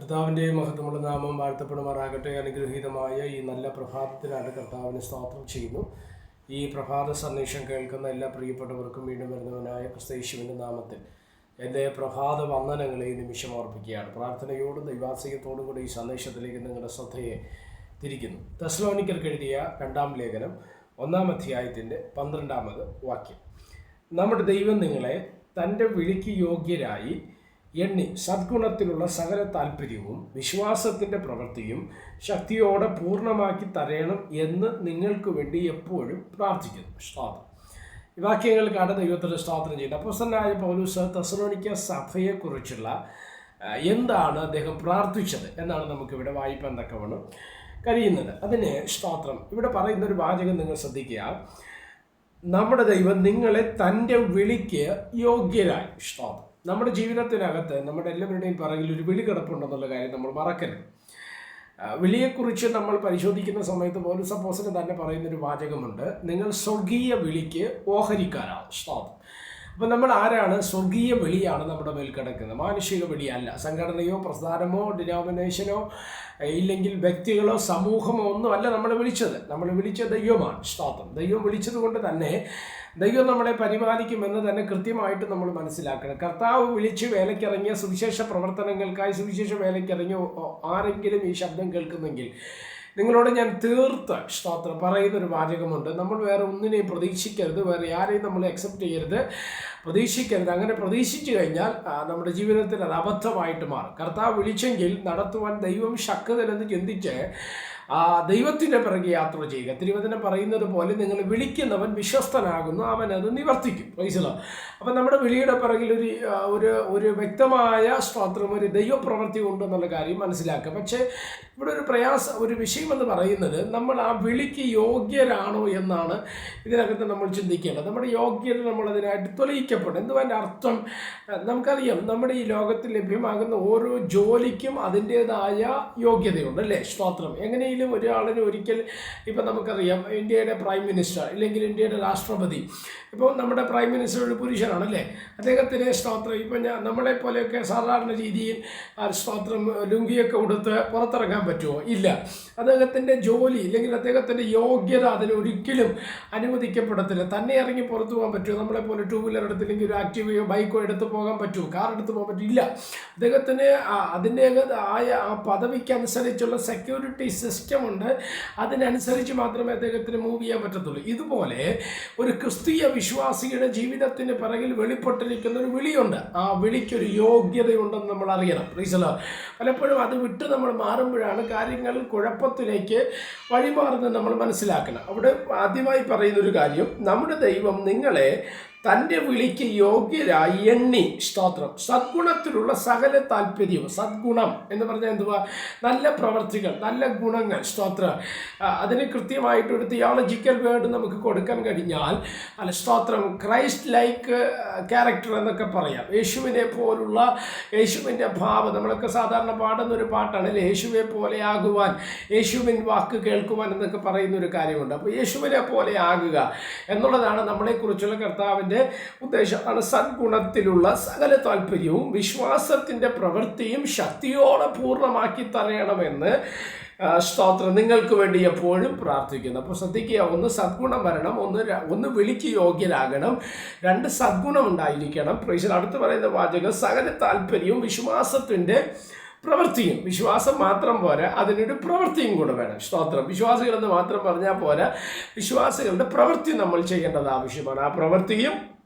കർത്താവിന്റെ മഹത്വമുള്ള നാമം വാഴ്ത്തപ്പെടുമാറാകട്ടെ. അനുഗ്രഹീതമായ ഈ നല്ല പ്രഭാതത്തിനാണ് കർത്താവിന് സ്തോത്രം ചെയ്യുന്നു. ഈ പ്രഭാത സന്ദേശം കേൾക്കുന്ന എല്ലാ പ്രിയപ്പെട്ടവർക്കും വീണ്ടും വരുന്നവനായ ക്രിസ്തയേശുവിന്റെ നാമത്തിൽ എന്റെ പ്രഭാത വന്ദനങ്ങളെ ഈ നിമിഷം ഓർപ്പിക്കുകയാണ്. പ്രാർത്ഥനയോടും ദൈവാസികത്തോടും കൂടി ഈ സന്ദേശത്തിലേക്ക് നിങ്ങളുടെ ശ്രദ്ധയെ തിരിക്കുന്നു. തെസ്ലോനിക്കർക്ക് എഴുതിയ രണ്ടാം ലേഖനം ഒന്നാം അധ്യായത്തിന്റെ പന്ത്രണ്ടാമത് വാക്യം. നമ്മുടെ ദൈവം നിങ്ങളെ തന്റെ വിളിക്ക് യോഗ്യരായി എണ്ണി സദ്ഗുണത്തിലുള്ള സകല താല്പര്യവും വിശ്വാസത്തിന്റെ പ്രവൃത്തിയും ശക്തിയോടെ പൂർണമാക്കി തരയണം എന്ന് നിങ്ങൾക്ക് വേണ്ടി എപ്പോഴും പ്രാർത്ഥിക്കുന്നു. സ്തോത്രം. ഈ വാക്യങ്ങൾക്കാണ് ദൈവത്തിൽ സ്തോത്രം ചെയ്യുന്നത് അപ്പോസനായ പൗലൂസ് തസ്രോണിക്ക സഭയെക്കുറിച്ചുള്ള എന്താണ് അദ്ദേഹം പ്രാർത്ഥിച്ചത് എന്നാണ് നമുക്കിവിടെ വായിപ്പാൻ തക്കവണ്ണം കഴിയുന്നത്. അതിന് സ്തോത്രം. ഇവിടെ പറയുന്ന ഒരു വാചകം നിങ്ങൾ ശ്രദ്ധിക്കുക. നമ്മുടെ ദൈവം നിങ്ങളെ തന്റെ വിളിക്ക് യോഗ്യരായി. സ്തോത്രം. നമ്മുടെ ജീവിതത്തിനകത്ത് നമ്മുടെ എല്ലാവരുടെയും പറയിൽ ഒരു വിളി കിടപ്പുണ്ടെന്നുള്ള കാര്യം നമ്മൾ മറക്കരുത്. വിളിയെക്കുറിച്ച് നമ്മൾ പരിശോധിക്കുന്ന സമയത്ത് പോലും സപ്പോസിന് തന്നെ പറയുന്നൊരു വാചകമുണ്ട്. നിങ്ങൾ സ്വർഗീയ വിളിക്ക് ഓഹരിക്കാരാണ്. സ്തോത്രം. അപ്പം നമ്മൾ ആരാണ്? സ്വർഗീയ വിളിയാണ് നമ്മുടെ മേൽ കിടക്കുന്നത്. മാനുഷിക വിളിയല്ല. സംഘടനയോ പ്രസ്ഥാനമോ ഡിനോമിനേഷനോ ഇല്ലെങ്കിൽ വ്യക്തികളോ സമൂഹമോ ഒന്നും അല്ല നമ്മളെ വിളിച്ചത്. നമ്മൾ വിളിച്ചത് ദൈവമാണ്. സ്തോത്രം. ദൈവം വിളിച്ചത് കൊണ്ട് തന്നെ ദൈവം നമ്മളെ പരിപാലിക്കുമെന്ന് തന്നെ കൃത്യമായിട്ട് നമ്മൾ മനസ്സിലാക്കണം. കർത്താവ് വിളിച്ച് വേലയ്ക്കിറങ്ങിയ സുവിശേഷ പ്രവർത്തനങ്ങൾക്കായി സുവിശേഷ വേലയ്ക്കിറങ്ങിയ ആരെങ്കിലും ഈ ശബ്ദം കേൾക്കുന്നെങ്കിൽ നിങ്ങളോട് ഞാൻ തീർത്ത് സ്തോത്രം പറയുന്നൊരു വാചകമുണ്ട്. നമ്മൾ വേറെ ഒന്നിനെയും പ്രതീക്ഷിക്കരുത്. വേറെ ആരെയും നമ്മൾ അക്സെപ്റ്റ് ചെയ്യരുത്. പ്രതീക്ഷിക്കരുത്. അങ്ങനെ പ്രതീക്ഷിച്ചു കഴിഞ്ഞാൽ നമ്മുടെ ജീവിതത്തിൽ അത് അബദ്ധമായിട്ട് മാറും. കർത്താവ് വിളിച്ചെങ്കിൽ നടത്തുവാൻ ദൈവം ശക്തനെന്ന് ചിന്തിച്ച് ദൈവത്തിന്റെ പിറകെ യാത്ര ചെയ്യുക. തിരുവചനം പറയുന്നത് പോലെ നിങ്ങൾ വിളിക്കുന്നവൻ വിശ്വസ്തനാകുന്നു അവൻ അത് നിവർത്തിക്കും. പൈസലോ അപ്പം നമ്മുടെ വിളിയുടെ പിറകിൽ ഒരു ഒരു ഒരു വ്യക്തമായ സ്ത്രോത്രം ഒരു ദൈവപ്രവൃത്തി ഉണ്ടെന്നുള്ള കാര്യം മനസ്സിലാക്കുക. പക്ഷേ ഇവിടെ ഒരു പ്രയാസം ഒരു വിഷയമെന്ന് പറയുന്നത് നമ്മൾ ആ വിളിക്ക് യോഗ്യരാണോ എന്നാണ് ഇതിനകത്ത് നമ്മൾ ചിന്തിക്കേണ്ടത്. നമ്മുടെ യോഗ്യത നമ്മൾ അതിനായിട്ട് തെളിയിക്കപ്പെടും എന്തുവാ അർത്ഥം? നമുക്കറിയാം നമ്മുടെ ഈ ലോകത്തിൽ ലഭ്യമാകുന്ന ഓരോ ജോലിക്കും അതിന്റേതായ യോഗ്യതയുണ്ട് അല്ലേ? സ്വാത്രം എങ്ങനെയും ഒരാളിന് ഒരിക്കൽ ഇപ്പം നമുക്കറിയാം ഇന്ത്യയുടെ പ്രൈം മിനിസ്റ്റർ അല്ലെങ്കിൽ ഇന്ത്യയുടെ രാഷ്ട്രപതി. ഇപ്പോൾ നമ്മുടെ പ്രൈം മിനിസ്റ്റർ ഒരു പുരുഷനാണല്ലേ അദ്ദേഹത്തിന് സ്തോത്രം ഇപ്പം ഞാൻ നമ്മളെ പോലെയൊക്കെ സാധാരണ രീതിയിൽ സ്തോത്രം ലുങ്കിയൊക്കെ ഉടുത്ത് പുറത്തിറങ്ങാൻ പറ്റുമോ? ഇല്ല. അദ്ദേഹത്തിന്റെ ജോലി അല്ലെങ്കിൽ അദ്ദേഹത്തിന്റെ യോഗ്യത അതിനൊരിക്കലും അനുവദിക്കപ്പെടത്തില്ല. തന്നെ ഇറങ്ങി പുറത്തു പോകാൻ പറ്റുമോ? നമ്മളെ പോലെ ടൂ വീലർ എടുത്തില്ലെങ്കിൽ ഒരു ആക്റ്റീവയോ ബൈക്കോ എടുത്തു പോകാൻ പറ്റുമോ? കാർ എടുത്തു പോകാൻ പറ്റില്ല അദ്ദേഹത്തിന് അതിന്റെ ആയ ആ പദവിക്കനുസരിച്ചുള്ള സെക്യൂരിറ്റി സിസ്റ്റം ഉണ്ട്. അതിനനുസരിച്ച് മാത്രമേ അദ്ദേഹത്തിന് മൂവ് ചെയ്യാൻ പറ്റത്തുള്ളൂ. ഇതുപോലെ ഒരു ക്രിസ്തീയ വിശ്വാസിയുടെ ജീവിതത്തിന് പിറകിൽ വെളിപ്പെട്ടിരിക്കുന്ന ഒരു വിളിയുണ്ട്. ആ വിളിക്കൊരു യോഗ്യതയുണ്ടെന്ന് നമ്മൾ അറിയണം. റീസലോ പലപ്പോഴും അത് വിട്ട് നമ്മൾ മാറുമ്പോഴാണ് കാര്യങ്ങൾ കുഴപ്പത്തിലേക്ക് വഴിമാറുന്നത് നമ്മൾ മനസ്സിലാക്കണം. അവിടെ ആദ്യമായി പറയുന്നൊരു കാര്യം നമ്മുടെ ദൈവം നിങ്ങളെ തന്റെ വിളിക്ക് യോഗ്യരായി എണ്ണി. സ്തോത്രം. സദ്ഗുണത്തിലുള്ള സകല താല്പര്യവും സദ്ഗുണം എന്ന് പറഞ്ഞാൽ എന്തുവാ? നല്ല പ്രവർത്തികൾ നല്ല ഗുണങ്ങൾ. സ്തോത്ര. അതിന് കൃത്യമായിട്ട് ഒരു തിയോളജിക്കൽ വേർഡ് നമുക്ക് കൊടുക്കാൻ കഴിഞ്ഞാൽ അല്ല സ്തോത്രം ക്രൈസ്റ്റ് ലൈക്ക് ക്യാരക്ടർ എന്നൊക്കെ പറയാം. യേശുവിനെ പോലുള്ള യേശുവിന്റെ ഭാവം. നമ്മളൊക്കെ സാധാരണ പാടുന്ന ഒരു പാട്ടാണ് യേശുവെ പോലെ ആകുവാൻ യേശുവിൻ വാക്ക് കേൾക്കുവാൻ എന്നൊക്കെ പറയുന്ന ഒരു കാര്യമുണ്ട്. അപ്പോൾ യേശുവിനെ പോലെ ആകുക എന്നുള്ളതാണ് നമ്മളെക്കുറിച്ചുള്ള കർത്താവിന്റെ ഉദ്ദേശം ആണ് സദ്ഗുണത്തിലുള്ള സകല താല്പര്യവും വിശ്വാസത്തിന്റെ പ്രവൃത്തിയും ശക്തിയോടെ പൂർണമാക്കി തരയണമെന്ന് സ്തോത്രം നിങ്ങൾക്ക് വേണ്ടി എപ്പോഴും പ്രാർത്ഥിക്കുന്നു. അപ്പോൾ ശ്രദ്ധിക്കുക ഒന്ന് സദ്ഗുണം വരണം ഒന്ന് ഒന്ന് വിളിക്ക് യോഗ്യരാകണം രണ്ട് സദ്ഗുണം ഉണ്ടായിരിക്കണം. പ്രൈസിൽ അടുത്ത് പറയുന്ന വാചകം സകല താല്പര്യവും വിശ്വാസത്തിന്റെ പ്രവൃത്തിയും വിശ്വാസം മാത്രം പോരാ അതിനൊരു പ്രവൃത്തിയും കൂടെ വേണം. സ്തോത്രം. വിശ്വാസികളെന്ന് മാത്രം പറഞ്ഞാൽ പോരാ വിശ്വാസികളുടെ പ്രവൃത്തി നമ്മൾ ചെയ്യേണ്ടത് ആവശ്യമാണ്. ആ പ്രവൃത്തിയും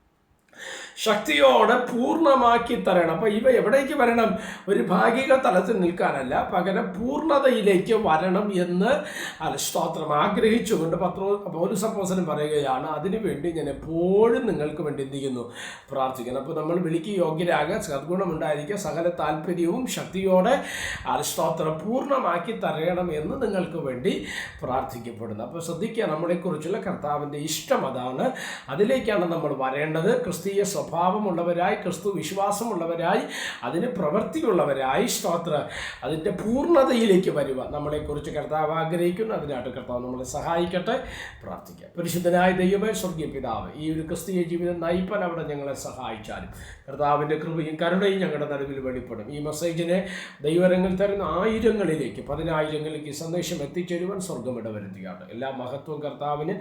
ശക്തിയോടെ പൂർണമാക്കി തരണം. അപ്പോൾ ഇവ എവിടേക്ക് വരണം? ഒരു ഭാഗിക തലത്തിൽ നിൽക്കാനല്ല പകരം പൂർണതയിലേക്ക് വരണം എന്ന് അല്ല സ്തോത്രം ആഗ്രഹിച്ചുകൊണ്ട് പത്രോ പൗരസപ്പോസനം പറയുകയാണ്. അതിനുവേണ്ടി ഞാൻ എപ്പോഴും നിങ്ങൾക്ക് വേണ്ടി എന്ത് ചെയ്യുന്നു? പ്രാർത്ഥിക്കണം അപ്പോൾ നമ്മൾ വിളിക്ക് യോഗ്യരാകുക സദ്ഗുണം ഉണ്ടായിരിക്കുക സകല താല്പര്യവും ശക്തിയോടെ അലസ്തോത്രം സ്തോത്രം പൂർണമാക്കി തരണം എന്ന് നിങ്ങൾക്ക് വേണ്ടി പ്രാർത്ഥിക്കപ്പെടുന്നു. അപ്പോൾ ശ്രദ്ധിക്കുക നമ്മളെക്കുറിച്ചുള്ള കർത്താവിന്റെ ഇഷ്ടം അതാണ്. അതിലേക്കാണ് നമ്മൾ വരേണ്ടത്. ക്രിസ്തീയ സ്വഭാവം സ്വഭാവമുള്ളവരായി ക്രിസ്തു വിശ്വാസമുള്ളവരായി അതിന് പ്രവൃത്തിയുള്ളവരായി സ്തോത്ര. അതിന്റെ പൂർണതയിലേക്ക് വരുക നമ്മളെക്കുറിച്ച് കർത്താവ് ആഗ്രഹിക്കുന്നു. അതിനായിട്ട് കർത്താവ് നമ്മളെ സഹായിക്കട്ടെ. പ്രാർത്ഥിക്കാം. പരിശുദ്ധനായ ദൈവമേ സ്വർഗീയ പിതാവ് ഈ ഒരു ക്രിസ്തീയ ജീവിതം നയിപ്പാൻ അവിടെ ഞങ്ങളെ സഹായിച്ചാലും കർത്താവിന്റെ കൃപയും കരുണയും ഞങ്ങളുടെ നടുവിൽ വെളിപ്പെടും. ഈ മെസ്സേജിനെ ദൈവരങ്ങൾ തരുന്ന ആയിരങ്ങളിലേക്ക് പതിനായിരങ്ങളിലേക്ക് ഈ സന്ദേശം എത്തിച്ചേരുവാൻ സ്വർഗം ഇടവരുത്തുകയാണ്. എല്ലാ മഹത്വം കർത്താവിന്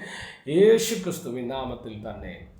യേശു ക്രിസ്തുവിൻ നാമത്തിൽ തന്നെ.